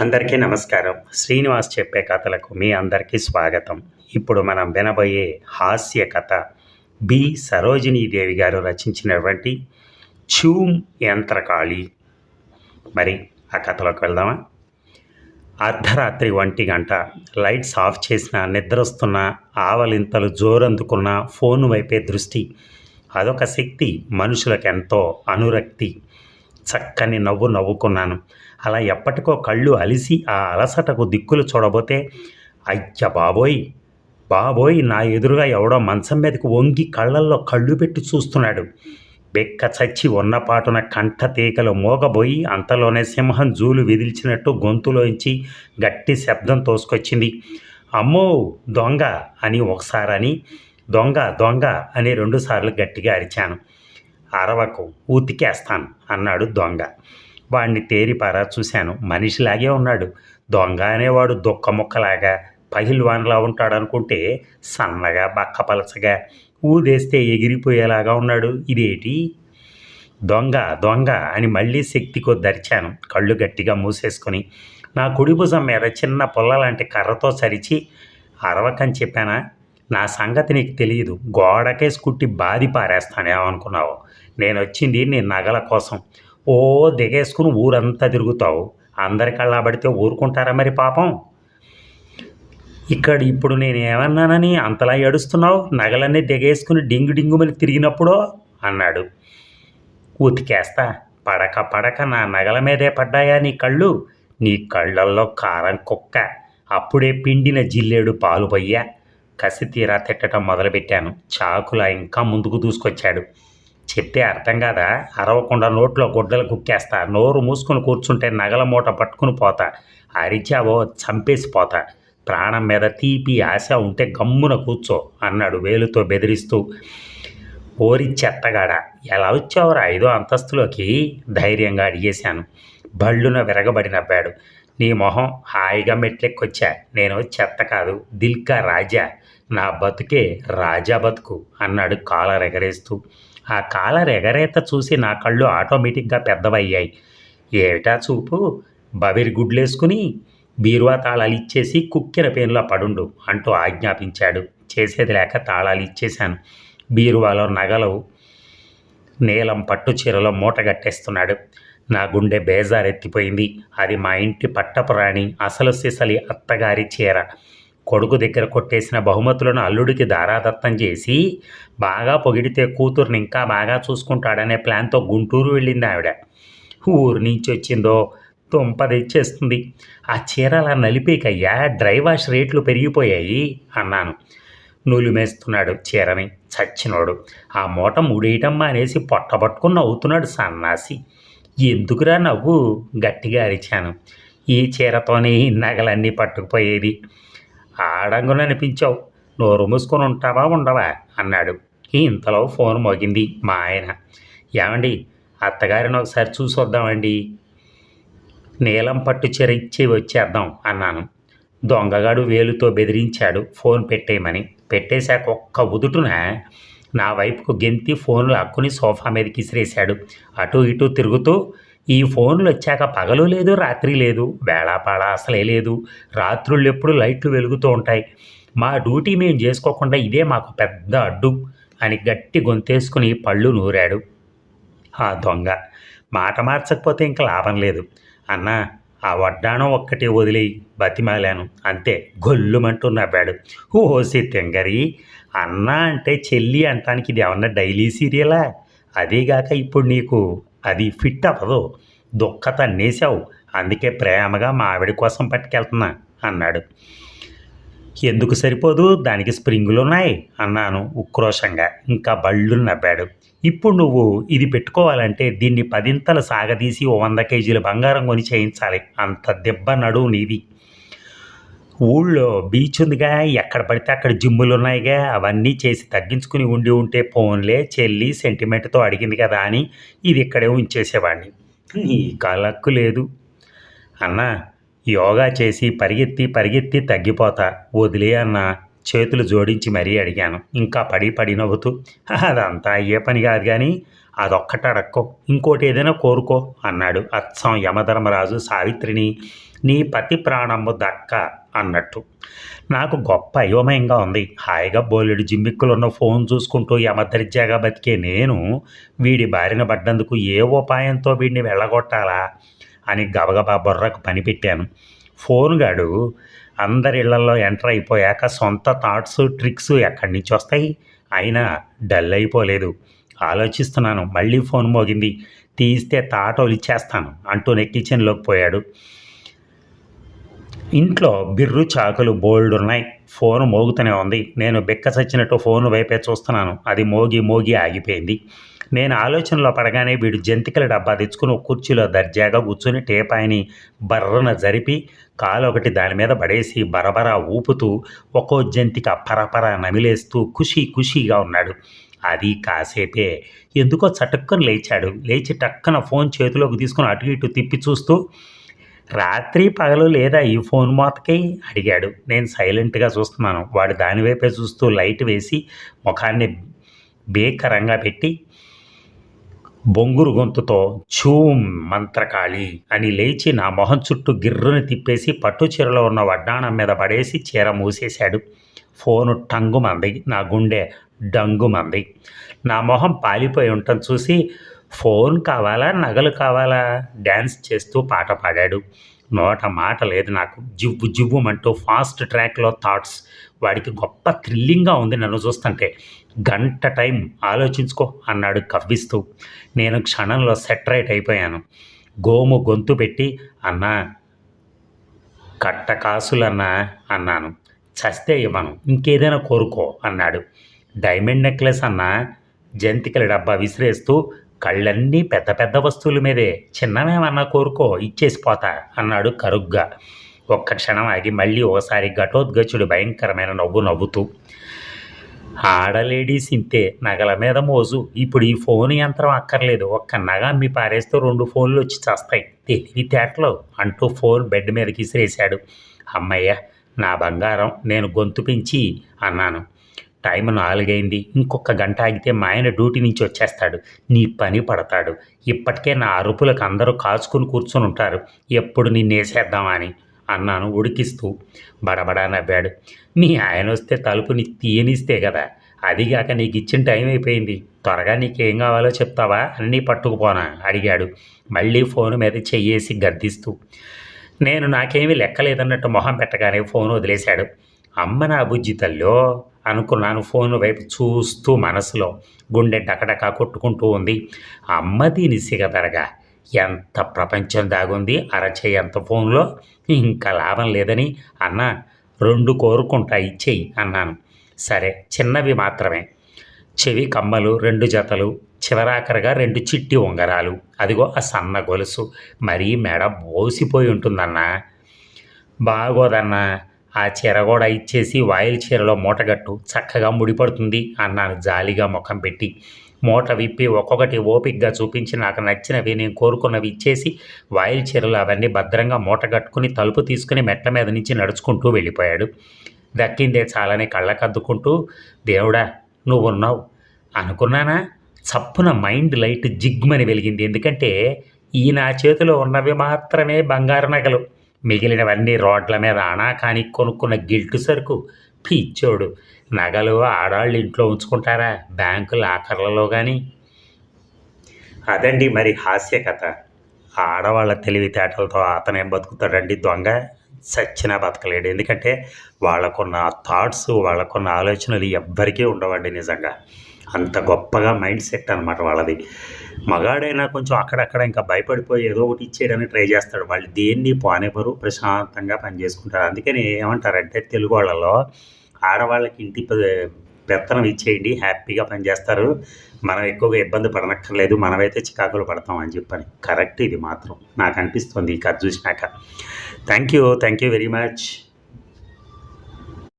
అందరికీ నమస్కారం. శ్రీనివాస్ చెప్పే కథలకు మీ అందరికీ స్వాగతం. ఇప్పుడు మనం వినబోయే హాస్య కథ బి. సరోజినీదేవి గారు రచించినటువంటి చూమ్ యంత్రకాళి. మరి ఆ కథలోకి వెళ్దామా? అర్ధరాత్రి ఒంటి గంట. లైట్స్ ఆఫ్ చేసిన నిద్రొస్తున్న ఆవలింతలు జోరందుకున్న ఫోన్ వైపే దృష్టి. అదొక శక్తి మనుషులకు ఎంతో అనురక్తి. చక్కని నవ్వు నవ్వుకున్నాను. అలా ఎప్పటికో కళ్ళు అలిసి ఆ అలసటకు దిక్కులు చూడబోతే అయ్య బాబోయ్! బాబోయ్! నా ఎదురుగా ఎవడో మంచం మీదకి వంగి కళ్ళల్లో కళ్ళు పెట్టి చూస్తున్నాడు. బెక్క చచ్చి ఉన్నపాటున కంఠ తీగలు మోగబోయి అంతలోనే సింహం జూలు విదిల్చినట్టు గొంతులోంచి గట్టి శబ్దం తోసుకొచ్చింది. అమ్మో! దొంగ అని ఒకసారని దొంగ దొంగ అని రెండుసార్లు గట్టిగా అరిచాను. అరవకు ఉతికేస్తాను అన్నాడు దొంగ. వాడిని తేరిపారా చూశాను. మనిషిలాగే ఉన్నాడు. దొంగ అనేవాడు దుక్క ముక్కలాగా పహిల్వాన్లా ఉంటాడు అనుకుంటే సన్నగా బక్కపలచగా ఊదేస్తే ఎగిరిపోయేలాగా ఉన్నాడు. ఇదేటి? దొంగ దొంగ అని మళ్ళీ శక్తికో దరిచాను. కళ్ళు గట్టిగా మూసేసుకొని నా కుడి భుజం మీద చిన్న పుల్ల లాంటి కర్రతో సరిచి అరవకని చెప్పానా? నా సంగతి నీకు తెలియదు. గోడకేసి కుట్టి బాది పారేస్తానేమనుకున్నావు? నేను వచ్చింది నీ నగల కోసం. ఓ దిగేసుకుని ఊరంతా తిరుగుతావు. అందరి కళ్ళ పడితే ఊరుకుంటారా మరి పాపం? ఇక్కడ ఇప్పుడు నేను ఏమన్నానని అంతలా ఏడుస్తున్నావు? నగలన్నీ దిగేసుకుని డింగు డింగుమని తిరిగినప్పుడో? అన్నాడు. ఉతికేస్తా. పడక పడక నా నగల మీదే పడ్డాయా నీ కళ్ళు? నీ కళ్ళల్లో కారం కుక్క. అప్పుడే పిండిన జిల్లేడు పాలు పోయ్యా కసి తీరా తిట్టడం మొదలుపెట్టాను. చాకులా ఇంకా ముందుకు దూసుకొచ్చాడు. చెప్తే అర్థం కాదా? అరవకుండా నోట్లో గుడ్డలు కుక్కేస్తా నోరు మూసుకుని కూర్చుంటే నగల మూట పట్టుకుని పోతా. అరిచావో చంపేసి పోతా ప్రాణం మీద తీపి ఆశ ఉంటే గమ్మున కూర్చో అన్నాడు వేలుతో బెదిరిస్తూ. ఓరి చెత్తగాడ? ఎలా వచ్చావురా ఐదో అంతస్తులోకి? ధైర్యంగా అడిగేశాను. బళ్ళున విరగబడి నవ్వాడు. నీ మొహం హాయిగా మెట్లెక్కొచ్చా? నేను చెత్త కాదు దిల్కా రాజా. నా బతుకే రాజా బతుకు అన్నాడు కాలర్ ఎగరేస్తూ ఆ కాలర్ ఎగరేత చూసి నా కళ్ళు ఆటోమేటిక్గా పెద్దవయ్యాయి. ఏమిటా చూపు? బవిరి గుడ్లేసుకుని బీరువా తాళాలు ఇచ్చేసి కుక్కిన పేనులా పడుండు అంటూ ఆజ్ఞాపించాడు. చేసేది లేక తాళాలు ఇచ్చేశాను. బీరువాలో నగలు నీలం పట్టు చీరలో మూటగట్టేస్తున్నాడు నా గుండె బేజారెత్తిపోయింది. అది మా ఇంటి పట్టపురాణి అసలు సిసలి అత్తగారి చీర. కొడుకు దగ్గర కొట్టేసిన బహుమతులను అల్లుడికి దారాదత్తం చేసి బాగా పొగిడితే కూతుర్ని ఇంకా బాగా చూసుకుంటాడనే ప్లాన్తో గుంటూరు వెళ్ళింది ఆవిడ. ఊరు నుంచి వచ్చిందో తుంప తెచ్చేస్తుంది. ఆ చీర అలా నలిపేకయ్యా డ్రై వాష్ రేట్లు పెరిగిపోయాయి అన్నాను. నూలుమేస్తున్నాడు చీరని చచ్చినోడు. ఆ మూట ముడేయటం మానేసి పొట్టబట్టుకుని నవ్వుతున్నాడు సన్నాసి. ఎందుకురా నవ్వు? గట్టిగా అరిచాను. ఈ చీరతోనే నగలన్నీ పట్టుకుపోయేది. ఆడంగులు అనిపించావు. నోరు మూసుకొని ఉంటావా ఉండవా? అన్నాడు. ఇంతలో ఫోన్ మోగింది మా ఆయన. ఏమండి అత్తగారిని ఒకసారి చూసొద్దామండి నీలం పట్టు చీర ఇచ్చి వచ్చేద్దాం అన్నాను. దొంగగాడు వేలుతో బెదిరించాడు ఫోన్ పెట్టేయమని. పెట్టేశాక ఒక్క ఉదుటున నా వైపుకు గెంతి ఫోన్లు అక్కుని సోఫా మీదకి ఇసిరేశాడు అటు ఇటు తిరుగుతూ ఈ ఫోన్లు వచ్చాక పగలు లేదు రాత్రి లేదు వేళాపాళ అసలే లేదు. రాత్రుళ్ళు ఎప్పుడు లైట్లు వెలుగుతూ ఉంటాయి. మా డ్యూటీ మేము చేసుకోకుండా ఇదే మాకు పెద్ద అడ్డు అని గట్టి గొంతేసుకుని పళ్ళు నూరాడు. ఆ దొంగ. మాట మార్చకపోతే ఇంకా లాభం లేదు. అన్నా ఆ వడ్డాణం ఒక్కటే వదిలేయి బతిమాలాను. అంతే గొల్లుమంటూ నవ్వాడు. ఓసి తెంగరి అన్న అంటే చెల్లి అంటానికి ఇది ఏమన్నా డైలీ సీరియలా? అదీగాక ఇప్పుడు నీకు అది ఫిట్ అవ్వదు. దుఃఖ తన్నేసావు అందుకే ప్రేమగా మా ఆవిడ కోసం పట్టుకెళ్తున్నా అన్నాడు. ఎందుకు సరిపోదు? దానికి స్ప్రింగులు ఉన్నాయి అన్నాను ఉక్రోషంగా. ఇంకా బళ్ళు నవ్వాడు. ఇప్పుడు నువ్వు ఇది పెట్టుకోవాలంటే దీన్ని పదింతలు సాగదీసి ఓ వంద కేజీల బంగారం కొని చేయించాలి. అంత దెబ్బ నడువు నీది. ఊళ్ళో బీచ్ ఉందిగా ఎక్కడ పడితే అక్కడ జిమ్ములు ఉన్నాయిగా అవన్నీ చేసి తగ్గించుకుని ఉండి ఉంటే ఫోన్లే చెల్లి సెంటిమెంట్తో అడిగింది కదా అని ఇది ఇక్కడే ఉంచేసేవాడిని. నీ కలక్కు లేదు. అన్నా యోగా చేసి పరిగెత్తి పరిగెత్తి తగ్గిపోతా. వదిలే అన్నా. చేతులు జోడించి మరీ అడిగాను. ఇంకా పడి పడి నవ్వుతూ అదంతా అయ్యే పని కాదు కానీ అదొక్కట అడక్కో ఇంకోటి ఏదైనా కోరుకో అన్నాడు అచ్చం యమధర్మరాజు సావిత్రిని. నీ పతి ప్రాణము దక్క అన్నట్టు. నాకు గొప్ప అయోమయంగా ఉంది. హాయిగా బోలెడు జిమ్మిక్కులున్న ఫోన్ చూసుకుంటూ యమదరిద్యాగా బతికే నేను వీడి బారిన పడ్డందుకు ఏ ఉపాయంతో వీడిని వెళ్ళగొట్టాలా అని గబగబా బుర్రకు పనిపెట్టాను. ఫోన్గాడు అందరి ఇళ్ళలో ఎంటర్ అయిపోయాక సొంత థాట్స్ ట్రిక్స్ ఎక్కడి నుంచి వస్తాయి? అయినా డల్ అయిపోలేదు. ఆలోచిస్తున్నాను మళ్ళీ ఫోన్ మోగింది. తీస్తే తాటోలు ఇచ్చేస్తాను అంటూనే కిచెన్లోకి పోయాడు. ఇంట్లో బిర్రు చాకులు బోల్డ్ ఉన్నాయి. ఫోన్ మోగుతూనే ఉంది. నేను బెక్క సచ్చినట్టు ఫోన్ వైపే చూస్తున్నాను. అది మోగి మోగి ఆగిపోయింది. నేను ఆలోచనలో పడగానే వీడు జంతికల డబ్బా తెచ్చుకుని ఒక కుర్చీలో దర్జాగా కూర్చొని టేపాయిని బర్రన జరిపి కాలు ఒకటి దాని మీద పడేసి బరబరా ఊపుతూ ఒక్కో జంతిక పరపర నమిలేస్తూ ఖుషీ ఖుషీగా ఉన్నాడు. అది కాసేపే. ఎందుకో చటుక్కని లేచాడు. లేచి టక్కన ఫోన్ చేతిలోకి తీసుకుని అటు ఇటు తిప్పి చూస్తూ రాత్రి పగలు లేదా ఈ ఫోన్ మోతకి? అడిగాడు. నేను సైలెంట్గా చూస్తున్నాను. వాడు దానివైపే చూస్తూ లైట్ వేసి ముఖాన్ని బేకరంగా పెట్టి బొంగురు గొంతుతో ఛూమ్ మంత్రకాళి అని లేచి నా మొహం చుట్టూ గిర్రుని తిప్పేసి పట్టు చీరలో ఉన్న వడ్డాణం మీద పడేసి చీర మూసేశాడు. ఫోను టంగుమంది నా గుండె డంగుమంది. నా మొహం పాలిపోయి ఉండటం చూసి ఫోన్ కావాలా నగలు కావాలా? డ్యాన్స్ చేస్తూ పాట పాడాడు. నోట మాట లేదు నాకు. జివ్వు జివ్వుమంటూ ఫాస్ట్ ట్రాక్లో థాట్స్ వాడికి గొప్ప థ్రిల్లింగ్గా ఉంది నన్ను చూస్తుంటే. గంట టైం ఆలోచించుకో అన్నాడు కవ్విస్తూ. నేను క్షణంలో సెటరేట్ అయిపోయాను. గోము గొంతు పెట్టి అన్నా కట్ట కాసులన్నా అన్నాను. చస్తే ఇవ్వను ఇంకేదైనా కోరుకో అన్నాడు. డైమండ్ నెక్లెస్ అన్నా జంతికల డబ్బా విసిరేస్తూ కళ్ళన్నీ పెద్ద పెద్ద వస్తువుల మీదే చిన్నమేమన్నా కోరుకో ఇచ్చేసిపోతా అన్నాడు కరుగ్గా. ఒక్క క్షణం ఆగి మళ్ళీ ఒకసారి ఘటోద్గచుడు భయంకరమైన నవ్వు నవ్వుతూ ఆడలేడీస్ ఇంతే నగల మీద మోజు. ఇప్పుడు ఈ ఫోన్ యంత్రం అక్కర్లేదు. ఒక్క నగ అమ్మి పారేస్తూ రెండు ఫోన్లు వచ్చి చేస్తాయి. తెలివితేటలో అంటూ ఫోన్ బెడ్ మీదకి విసిరేశాడు అమ్మయ్య నా బంగారం నేను గొంతు పెంచి అన్నాను. టైం నాలుగైంది. ఇంకొక గంట ఆగితే మా ఆయన డ్యూటీ నుంచి వచ్చేస్తాడు. నీ పని పడతాడు. ఇప్పటికే నా అరుపులకు అందరూ కాచుకుని కూర్చొని ఉంటారు. ఎప్పుడు నిన్నేసేద్దామని అన్నాను ఉడికిస్తూ. బడబడా నవ్వాడు. మీ ఆయన వస్తే తలుపుని తీయనిస్తే కదా అదిగాక నీకు ఇచ్చిన టైం అయిపోయింది త్వరగా నీకేం కావాలో చెప్తావా అన్నీ పట్టుకుపోనా? అడిగాడు. మళ్ళీ ఫోన్ మీద చెయ్యేసి గద్దిస్తూ. నేను నాకేమీ లెక్కలేదన్నట్టు మొహం పెట్టగానే ఫోన్ వదిలేశాడు. అమ్మ నా బుజ్జి తల్లో అనుకున్నాను ఫోన్ వైపు చూస్తూ మనసులో గుండె డకడకా కొట్టుకుంటూ ఉంది. అమ్మ దీని సిగదరగా. ఎంత ప్రపంచం దాగుంది అరచేయంత ఫోన్లో? ఇంకా లాభం లేదని అన్న రెండు కోరుకుంటా ఇచ్చేయి అన్నాను. సరే చిన్నవి మాత్రమే. చెవి కమ్మలు రెండు జతలు చివరాఖరిగా రెండు చిట్టి ఉంగరాలు. అదిగో ఆ సన్న గొలుసు. మరీ మెడ బోసిపోయి ఉంటుందన్నా. బాగోదన్నా ఆ చీర కూడా ఇచ్చేసి వాయిల్ చీరలో మూటగట్టు చక్కగా ముడిపడుతుంది అన్నాను జాలిగా ముఖం పెట్టి. మూట విప్పి ఒక్కొక్కటి ఓపిగ్గా చూపించి నాకు నచ్చినవి నేను కోరుకున్నవి ఇచ్చేసి వాయిల్ చీరలు అవన్నీ భద్రంగా మూట కట్టుకుని తలుపు తీసుకుని మెట్ల మీద నుంచి నడుచుకుంటూ వెళ్ళిపోయాడు. దక్కిందే చాలని కళ్ళకద్దుకుంటూ దేవుడా నువ్వున్నావు. అనుకున్నానా? చప్పున మైండ్ లైట్ జిగ్మని వెలిగింది. ఎందుకంటే ఈ నా చేతిలో ఉన్నవి మాత్రమే బంగారు నగలు. మిగిలినవన్నీ రోడ్ల మీద అనాకాని కొనుక్కున్న గిల్టు సరుకు. పిచ్చోడు నగలు ఆడవాళ్ళు ఇంట్లో ఉంచుకుంటారా? బ్యాంకు లాకర్లలో కానీ అదండి మరి హాస్య కథ. ఆడవాళ్ళ తెలివితేటలతో అతనే బతుకుతాడండి దొంగ? సచ్చిన బతకలేడు. ఎందుకంటే వాళ్ళకున్న థాట్స్ వాళ్ళకున్న ఆలోచనలు ఎవ్వరికీ ఉండవండి నిజంగా. అంత గొప్పగా మైండ్ సెట్ అనమాట వాళ్ళది. మగాడైనా కొంచెం అక్కడక్కడ ఇంకా భయపడిపోయి ఏదో ఒకటి ఇచ్చేయడానికి ట్రై చేస్తాడు. వాళ్ళు దేన్ని పానేపరు ప్రశాంతంగా పనిచేసుకుంటారు అందుకని ఏమంటారంటే తెలుగు వాళ్ళలో ఆడవాళ్ళకి ఇంటి పెత్తనం ఇచ్చేయండి హ్యాపీగా పనిచేస్తారు మనం ఎక్కువగా ఇబ్బంది పడనక్కర్లేదు మనమైతే చికాకులు పడతాం అని చెప్పని. కరెక్ట్ ఇది మాత్రం. నాకు అనిపిస్తుంది ఈ కథ చూసినాక. Thank you thank you very much.